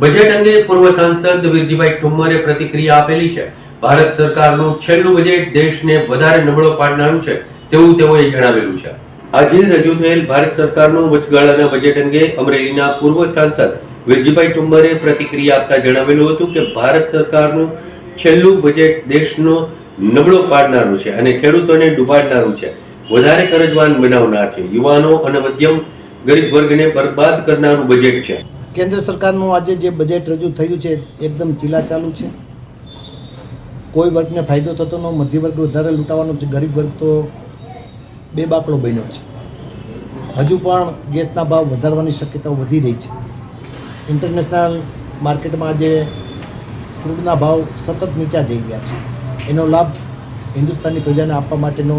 Budget અંગે પૂર્વ સાંસદ વીરજીભાઈ ઠુમ્મરે પ્રતિક્રિયા આપેલી છે. ભારત સરકારનું છેલ્લું બજેટ દેશને વધારે નબળો પાડનારું છે તેવું તેઓએ જણાવેલું છે. આજે રજૂ થયેલ ભારત સરકારનું વચગાળાના બજેટ અંગે અમરેલીના પૂર્વ સાંસદ વીરજીભાઈ ઠુમ્મરે પ્રતિક્રિયા આપતા જણાવેલું હતું કે ભારત સરકારનું છેલ્લું બજેટ દેશનો નબળો પાડનારું છે અને ખેડૂતોને ડૂબાડનારું છે. વધારે કરજવાન બનાવનાર છે. યુવાનો અને મધ્યમ ગરીબ વર્ગને બરબાદ કરનારું બજેટ છે. કેન્દ્ર સરકારનું આજે જે બજેટ રજૂ થયું છે, એકદમ ચીલા ચાલુ છે. કોઈ વર્ગને ફાયદો થતો ન મધ્ય વર્ગ વધારે લૂંટાવાનો છે, ગરીબ વર્ગ તો બે બાકડો બન્યો છે. હજુ પણ ગેસના ભાવ વધારવાની શક્યતાઓ વધી રહી છે. ઇન્ટરનેશનલ માર્કેટમાં આજે ક્રૂડના ભાવ સતત નીચા જઈ ગયા છે. એનો લાભ હિન્દુસ્તાનની પ્રજાને આપવા માટેનો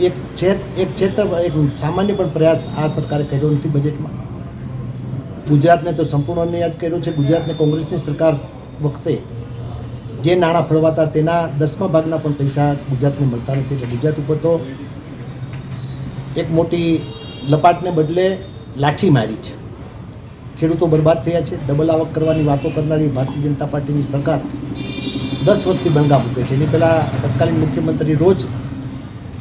એક છે, એક ક્ષેત્ર, એક સામાન્ય પણ પ્રયાસ આ સરકારે કર્યો નથી બજેટમાં ગુજરાતને તો સંપૂર્ણ યાદ કર્યો છે. ગુજરાતને કોંગ્રેસની સરકાર વખતે જે નાણાં ફળવાતા તેના દસમા ભાગના પણ પૈસા ગુજરાતને મળતા નથી. એટલે ગુજરાત ઉપર તો એક મોટી લપાટને બદલે લાઠી મારી છે. ખેડૂતો બરબાદ થયા છે. ડબલ આવક કરવાની વાતો કરનારી ભારતીય જનતા પાર્ટીની સરકાર દસ વર્ષથી બંગા મૂકે છે. એની પહેલાં તત્કાલીન મુખ્યમંત્રી રોજ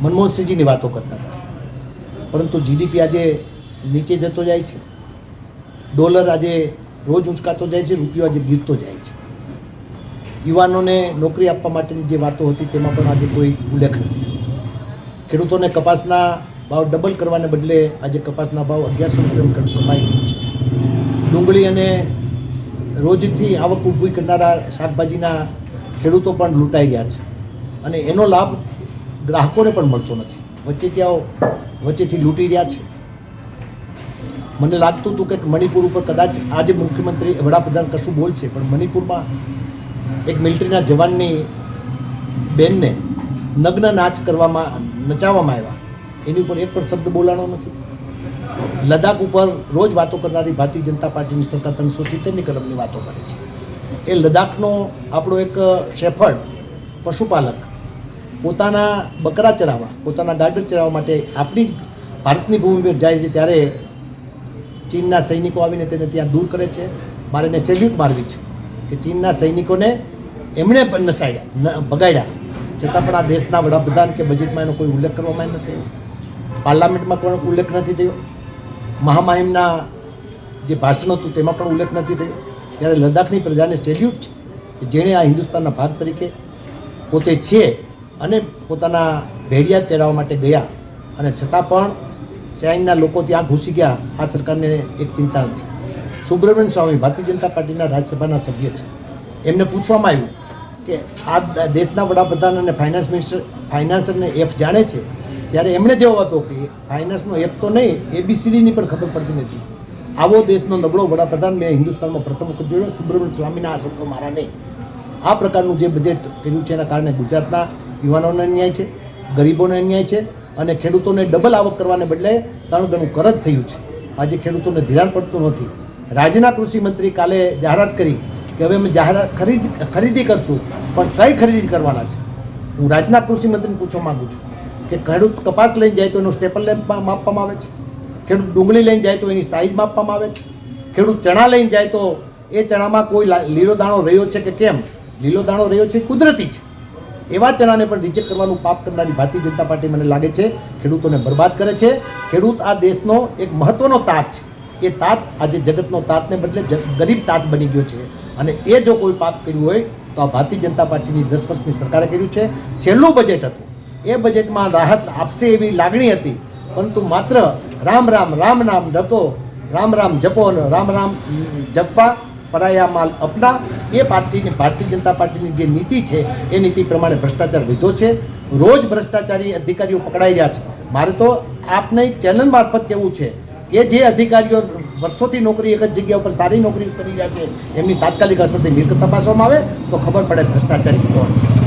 મનમોહનસિંહજીની વાતો કરતા હતા. પરંતુ જીડીપી આજે નીચે જતો જાય છે. ડોલર આજે રોજ ઉંચકાતો જાય છે, રૂપિયો આજે ગીરતો જાય છે. યુવાનોને નોકરી આપવા માટેની જે વાતો હતી, તેમાં પણ આજે કોઈ ઉલ્લેખ નથી. ખેડૂતોને કપાસના ભાવ ડબલ કરવાને બદલે આજે કપાસના ભાવ અગિયારસો રૂપિયા કમાઈ ગયો છે. ડુંગળી અને રોજથી આવક ઊભી કરનારા શાકભાજીના ખેડૂતો પણ લૂંટાઈ ગયા છે. અને એનો લાભ ગ્રાહકોને પણ મળતો નથી. વચ્ચે ત્યાં વચ્ચેથી લૂંટી રહ્યા છે. મને લાગતું હતું કે મણિપુર ઉપર કદાચ આજે મુખ્યમંત્રી વડાપ્રધાન કશું બોલશે, પણ મણિપુરમાં એક મિલિટરીના જવાનની બેનને નગ્ન નાચ કરવામાં, નચાવવામાં આવ્યા. એની ઉપર એક પણ શબ્દ બોલાણો નથી. લદ્દાખ ઉપર રોજ વાતો કરનારી ભારતીય જનતા પાર્ટીની સરકાર ત્રણસો સિત્તેરની કલમની વાતો કરે છે. એ લદ્દાખનો આપણો એક શેફર્ડ પશુપાલક, પોતાના બકરા ચરાવવા, પોતાના ગાર્ડર ચરાવવા માટે આપણી ભારતની ભૂમિ પર જાય છે, ત્યારે ચીનના સૈનિકો આવીને તેને ત્યાં દૂર કરે છે. મારે એને સેલ્યુટ મારવી છે કે ચીનના સૈનિકોને એમણે પણ નસાડ્યા ભગાડ્યા. છતાં પણ આ દેશના વડાપ્રધાન કે બજેટમાં એનો કોઈ ઉલ્લેખ કરવામાં નથી પાર્લામેન્ટમાં પણ ઉલ્લેખ નથી થયો. મહામહિમના જે ભાષણ હતું તેમાં પણ ઉલ્લેખ નથી થયો. ત્યારે લદ્દાખની પ્રજાને સેલ્યુટ છે કે જેણે આ હિન્દુસ્તાનના ભાગ તરીકે પોતે છે અને પોતાના ભેડિયા ચડાવવા માટે ગયા. અને છતાં પણ ચાઇનના લોકો ત્યાં ઘૂસી ગયા. આ સરકારને એક ચિંતા હતી. સુબ્રમણ્યમ સ્વામી ભારતીય જનતા પાર્ટીના રાજ્યસભાના સભ્ય છે. એમને પૂછવામાં આવ્યું કે આ દેશના વડાપ્રધાન અને ફાઇનાન્સ મિનિસ્ટર, ફાઇનાન્સરને એફ જાણે છે? ત્યારે એમણે જવાબ આપ્યો કે ફાઇનાન્સનો એફ તો નહીં, એબીસીડીની પણ ખબર પડતી નથી. આવો દેશનો નબળો વડાપ્રધાન મેં હિન્દુસ્તાનમાં પ્રથમ વખત જોયો, સુબ્રમણ્ય સ્વામીના આ શબ્દો મારા નહીં. આ પ્રકારનું જે બજેટ કર્યું છે એના કારણે ગુજરાતના યુવાનોને અન્યાય છે, ગરીબોને અન્યાય છે અને ખેડૂતોને ડબલ આવક કરવાને બદલે ત્રણ ગણું કરજ થયું છે. આજે ખેડૂતોને ધિરાણ પડતું નથી. રાજ્યના કૃષિ મંત્રી કાલે જાહેરાત કરી કે હવે અમે જાહેરાત ખરીદ, ખરીદી કરશું, પણ કઈ ખરીદી કરવાના છે? હું રાજ્યના કૃષિ મંત્રીને પૂછવા માગું છું કે ખેડૂત કપાસ લઈને જાય તો એનું સ્ટેપલ લેમ્પમાં માપવામાં આવે છે? ખેડૂત ડુંગળી લઈને જાય તો એની સાઇઝ માપવામાં આવે છે? ખેડૂત ચણા લઈને જાય તો એ ચણામાં કોઈ લીલો દાણો રહ્યો છે કે કેમ? લીલો દાણો રહ્યો છે કુદરતી છે. એવા ચણાને પણ રિજેક્ટ કરવાનું પાપ કરનારી ભારતીય જનતા પાર્ટી મને લાગે છે, ખેડૂતોને બરબાદ કરે છે. ખેડૂત આ દેશનો એક મહત્વનો તાત છે. એ તાત આજે જગતનો તાતને બદલે ગરીબ તાત બની ગયો છે. અને એ જો કોઈ પાપ કર્યું હોય, તો આ ભારતીય જનતા પાર્ટીની દસ વર્ષની સરકારે કર્યું છે. છેલ્લું બજેટ હતું. એ બજેટમાં રાહત આપશે એવી લાગણી હતી. પરંતુ માત્ર રામ રામ રામ નામ જપો, રામ રામ જપો અને રામ રામ જપવા, પરાયા માલ અપના એ પાર્ટીની, ભારતીય જનતા પાર્ટીની જે નીતિ છે, એ નીતિ પ્રમાણે ભ્રષ્ટાચાર વધ્યો છે. રોજ ભ્રષ્ટાચારી અધિકારીઓ પકડાઈ રહ્યા છે. મારે તો આપને ચેનલ મારફત કહેવું છે કે જે અધિકારીઓ વર્ષોથી નોકરી એક જ જગ્યા ઉપર સારી નોકરી કરી રહ્યા છે, એમની તાત્કાલિક અસરથી મિલકત તપાસવામાં આવે તો ખબર પડે ભ્રષ્ટાચારી કોણ છે.